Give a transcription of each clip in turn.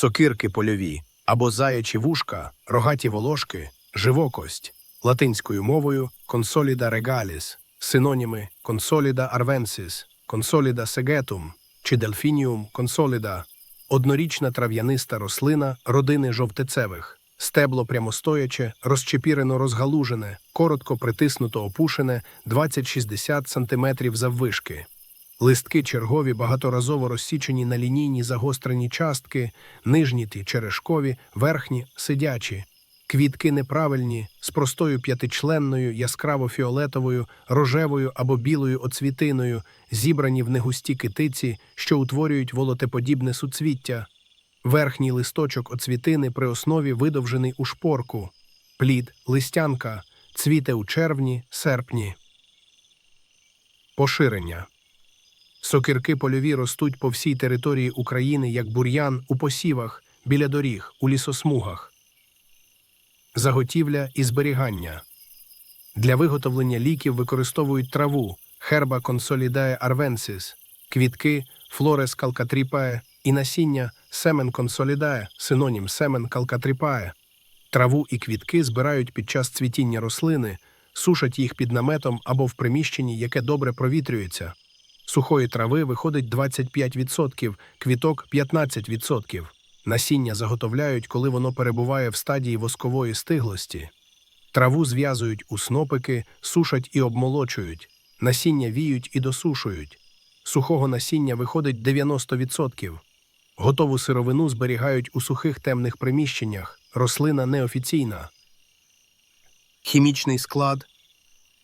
сокирки польові або заячі вушка, рогаті волошки, живокость, латинською мовою консоліда регаліс, синоніми консоліда арвенсіс, консоліда сегетум чи дельфініум консоліда, однорічна трав'яниста рослина родини жовтецевих, стебло прямостояче, розчепірено розгалужене, коротко притиснуто опушене 20-60 см заввишки. Листки чергові багаторазово розсічені на лінійні загострені частки, нижні ті черешкові, верхні сидячі. Квітки неправильні, з простою п'ятичленною, яскраво-фіолетовою, рожевою або білою оцвітиною, зібрані в негусті китиці, що утворюють волотеподібне суцвіття. Верхній листочок оцвітини при основі видовжений у шпорку. Плід, листянка, цвіте у червні, серпні. Поширення. Сокирки польові ростуть по всій території України як бур'ян у посівах, біля доріг, у лісосмугах. Заготівля і зберігання. Для виготовлення ліків використовують траву Herba consolidae arvensis, квітки Flores calcatripae і насіння Semen consolidae, синонім Semen calcatripae. Траву і квітки збирають під час цвітіння рослини, сушать їх під наметом або в приміщенні, яке добре провітрюється. Сухої трави виходить 25%, квіток 15%. Насіння заготовляють, коли воно перебуває в стадії воскової стиглості. Траву зв'язують у снопики, сушать і обмолочують. Насіння віють і досушують. Сухого насіння виходить 90%. Готову сировину зберігають у сухих темних приміщеннях. Рослина неофіційна. Хімічний склад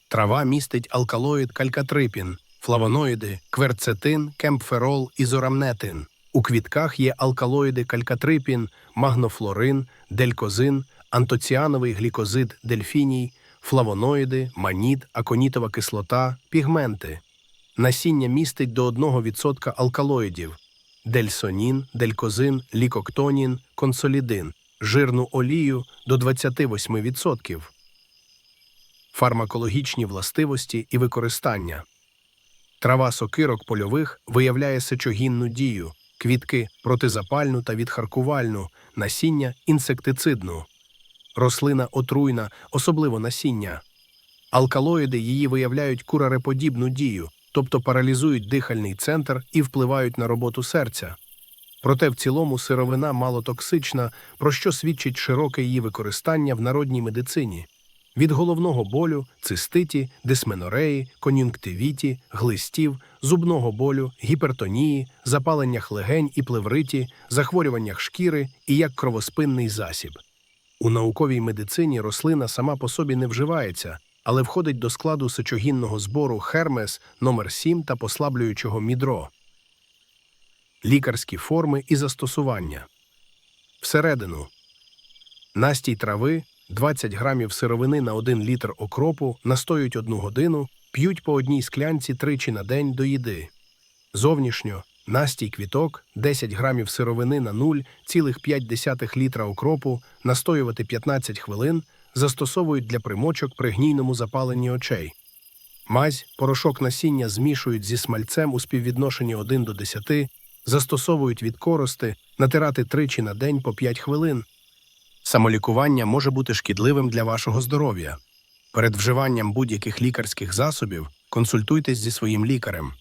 Трава містить алкалоїд калькатрипін, флавоноїди, кверцетин, кемпферол, ізорамнетин. У квітках є алкалоїди калькатрипін, магнофлорин, делькозин, антоціановий глікозид дельфіній, флавоноїди, маніт, аконітова кислота, пігменти. Насіння містить до 1% алкалоїдів дельсонін, делькозин, лікоктонін, консолідин, жирну олію до 28%. Фармакологічні властивості і використання. Трава сокирок польових виявляє сечогінну дію, квітки протизапальну та відхаркувальну, насіння інсектицидну. Рослина отруйна, особливо насіння. Алкалоїди її виявляють курареподібну дію, тобто паралізують дихальний центр і впливають на роботу серця. Проте в цілому сировина малотоксична, про що свідчить широке її використання в народній медицині. Від головного болю, циститі, дисменореї, кон'юнктивіті, глистів, зубного болю, гіпертонії, запаленнях легень і плевриті, захворюваннях шкіри і як кровоспинний засіб. У науковій медицині рослина сама по собі не вживається, але входить до складу сечогінного збору Хермес номер 7 та послаблюючого мідро. Лікарські форми і застосування. Всередину. Настій трави 20 грамів сировини на 1 літр окропу настоюють одну годину, п'ють по одній склянці тричі на день до їди. Зовнішньо настій квіток 10 грамів сировини на 0,5 літра окропу настоювати 15 хвилин, застосовують для примочок при гнійному запаленні очей. Мазь, порошок насіння змішують зі смальцем у співвідношенні 1 до 10, застосовують від корости, натирати тричі на день по 5 хвилин. Самолікування може бути шкідливим для вашого здоров'я. Перед вживанням будь-яких лікарських засобів консультуйтесь зі своїм лікарем.